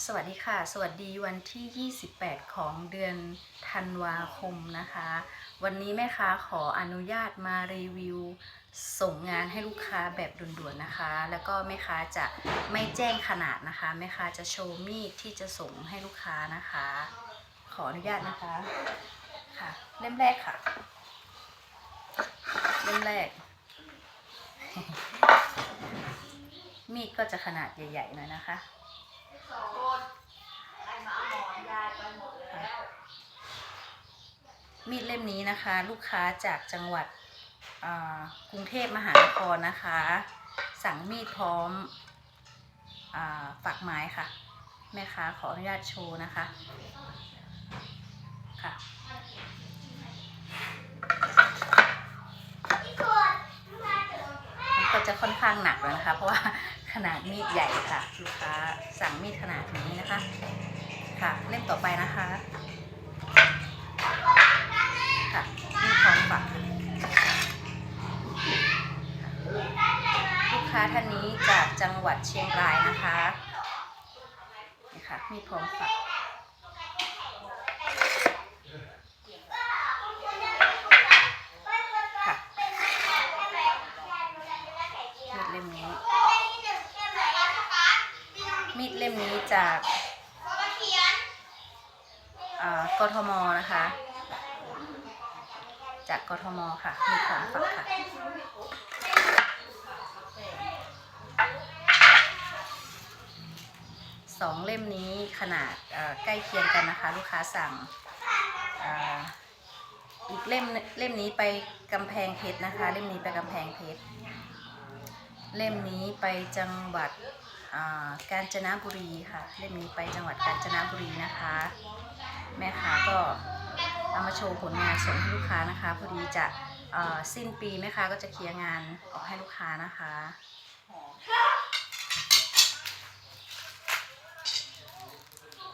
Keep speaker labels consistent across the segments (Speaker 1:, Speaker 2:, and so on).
Speaker 1: สวัสดีค่ะ สวัสดีวันที่ 28 ของเดือนธันวาคมนะคะ วันนี้แม่ค้าขออนุญาตมารีวิว ส่งงานให้ลูกค้าแบบด่วนๆนะคะ แล้วก็แม่ค้าจะไม่แจ้งขนาดนะคะแม่ค้าจะโชว์มีดที่จะส่งให้ลูกค้านะคะ ขออนุญาตนะคะค่ะเล่มแรกค่ะเล่มแรก มีดก็จะขนาดใหญ่ๆหน่อยนะคะ มีดเล่มนี้นะคะ ลูกค้าจากจังหวัดกรุงเทพมหานครนะคะ สั่งมีดพร้อมอาฝักไม้ค่ะ แม่ค้าขออนุญาตโชว์นะคะค่ะมันก็จะค่อนข้างหนักแล้วนะคะ เพราะว่า ขนาดมีดใหญ่ค่ะลูกค้าสั่งมีดขนาดนี้นะคะ ค่ะเล่มต่อไปนะคะค่ะมีดพร้อมฝักลูกค้าท่านนี้จากจังหวัดเชียงรายนะคะนี่ค่ะมีดพร้อมฝักค่ะมีดเล่มนี้ มีดเล่มนี้จากอ่ากทมนะคะ จากกทมค่ะมีของฝักค่ะสองเล่มนี้ขนาดเอ่อใกล้เคียงกันนะคะ ลูกค้าสั่งอ่าอีกเล่มเล่มนี้ไปกำแพงเพชรนะคะ เล่มนี้ไปกำแพงเพชรเล่มนี้ไปจังหวัดอ่า กาญจนบุรีค่ะเล่มนี้ไปจังหวัดกาญจนบุรีนะคะ แม่ค้าก็เอามาโชว์ผลงานส่งให้ลูกค้านะคะ พอดีจะสิ้นปีแม่ค้าก็จะเคลียร์งานออกให้ลูกค้านะคะ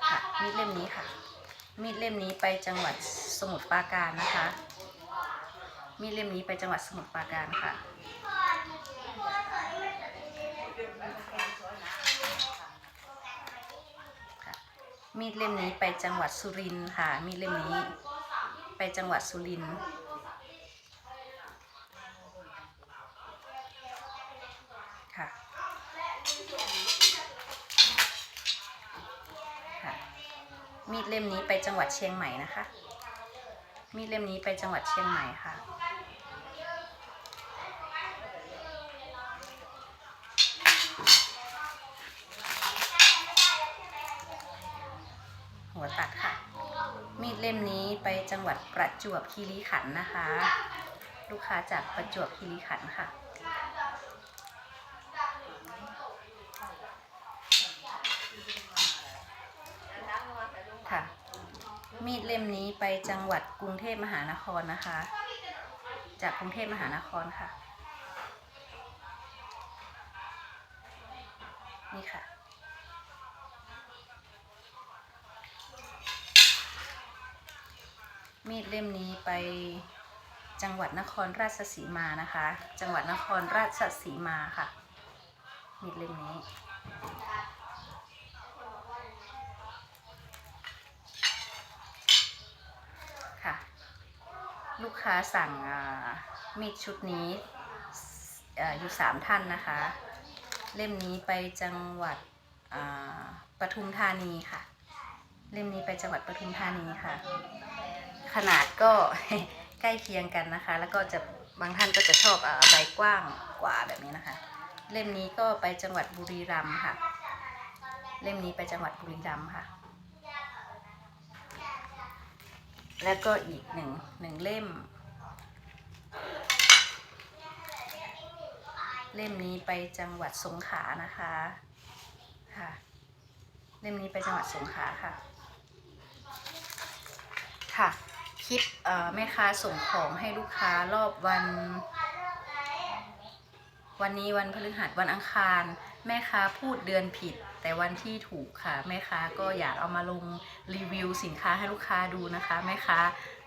Speaker 1: ค่ะมีดเล่มนี้ค่ะ มีดเล่มนี้ไปจังหวัดสมุทรปราการนะคะ มีดเล่มนี้ไปจังหวัดสมุทรปราการค่ะ ดเล่มนี้ไปจังหวัดสุรินทร์ค่ะ มีดเล่มนี้ ไปจังหวัดสุรินทร์ค่ะ ค่ะ มีดเล่มนี้ไปจังหวัดเชียงใหม่นะคะ มีดเล่มนี้ไปจังหวัดเชียงใหม่ค่ะ หัวตัดค่ะ มีดเล่มนี้ไปจังหวัดประจวบคีรีขันธ์นะคะ ลูกค้าจากประจวบคีรีขันธ์ค่ะค่ะ มีดเล่มนี้ไปจังหวัดกรุงเทพมหานครนะคะ จากกรุงเทพมหานครค่ะ นี่ค่ะ มีดเล่มนี้ไปจังหวัดนครราชสีมานะคะ จังหวัดนครราชสีมาค่ะ มีดเล่มนี้ ค่ะ ลูกค้าสั่งมีดชุดนี้ออยู่สามท่านนะคะ เล่มนี้ไปจังหวัดปทุมธานีค่ะ เล่มนี้ไปจังหวัดปทุมธานีค่ะ ขนาดก็ใกล้เคียงกันนะคะ แล้วก็จะบางท่านก็จะชอบอาใบกว้างกว่าแบบนี้นะคะ เล่มนี้ก็ไปจังหวัดบุรีรัมย์ค่ะ เล่มนี้ไปจังหวัดบุรีรัมย์ค่ะ แล้วก็อีกหนึ่งหนึ่งเล่ม เล่มนี้ไปจังหวัดสงขลานะคะค่ะ เล่มนี้ไปจังหวัดสงขลาค่ะ ค่ะ คลิปแม่ค้าส่งของให้ลูกค้ารอบวัน วันนี้วันพฤหัสวันอังคาร แม่ค้าพูดเดือนผิด แต่วันที่ถูกค่ะ แม่ค้าก็อยากเอามาลงรีวิวสินค้าให้ลูกค้าดูนะคะ แม่ค้า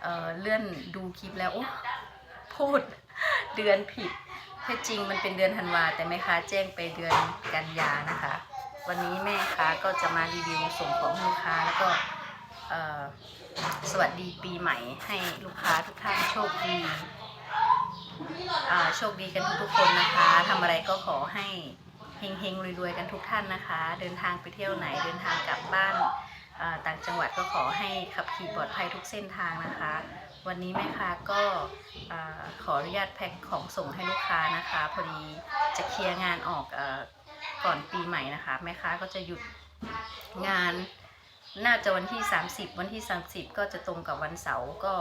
Speaker 1: เเลื่อนดูคลิปแล้วโอ้พูดเดือนผิดแท้จริงมันเป็นเดือนธันวาแต่แม่ค้าแจ้งไปเดือนกันยานะคะ วันนี้แม่ค้าก็จะมารีวิวส่งของลูกค้าแล้วก็ สวัสดีปีใหม่ให้ลูกค้าทุกท่านโชคดีโชคดีกันทุกๆคนนะคะทำอะไรก็ขอให้เฮงๆรวยๆกันทุกท่านนะคะ เดินทางไปเที่ยวไหนเดินทางกลับบ้านต่างจังหวัดก็ขอให้ขับขี่ปลอดภัยทุกเส้นทางนะคะ วันนี้แม่ค้าก็ขออนุญาตแพ็คของส่งให้ลูกค้านะคะพอดีจะเคลียร์งานออกก่อนปีใหม่นะคะ แม่ค้าก็จะหยุดงาน น่าจะวันที่ 30 วันที่ 30 ก็จะตรงกับวันเสาร์ก็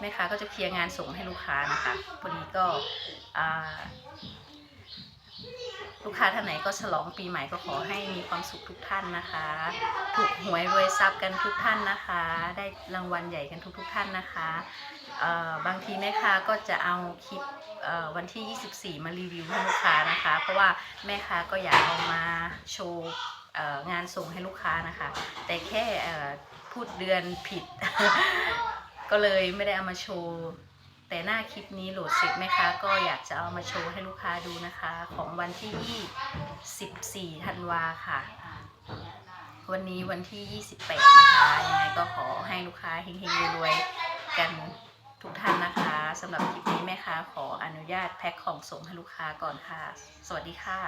Speaker 1: แม่ค้าก็จะเคลียร์งานส่งให้ลูกค้านะคะพอดีก็ลูกค้าท่านไหนก็ฉลองปีใหม่ก็ขอให้มีความสุขทุกท่านนะคะ ถูกหวยรวยทรัพย์กันทุกท่านนะคะ ได้รางวัลใหญ่กันทุกๆท่านนะคะบางทีแม่ค้าก็จะเอาคลิปวันที่ 24 มารีวิวให้ลูกค้านะคะ เพราะว่าแม่ค้าก็อยากเอามาโชว์ งานส่งให้ลูกค้านะคะ แต่แค่พูดเดือนผิด ก็เลยไม่ได้เอามาโชว์ แต่หน้าคลิปนี้โหลดเสร็จแม่ค้าก็อยากจะเอามาโชว์ให้ลูกค้าดูนะคะ ของวันที่24ธันวาค่ะ วันนี้วันที่ 28 นะคะยังไงก็ขอให้ลูกค้าเฮงๆรวยๆกันทุกท่านนะคะสำหรับคลิปนี้แม่ค้าขออนุญาตแพ็คของส่งให้ลูกค้าก่อนค่ะ สวัสดีค่ะ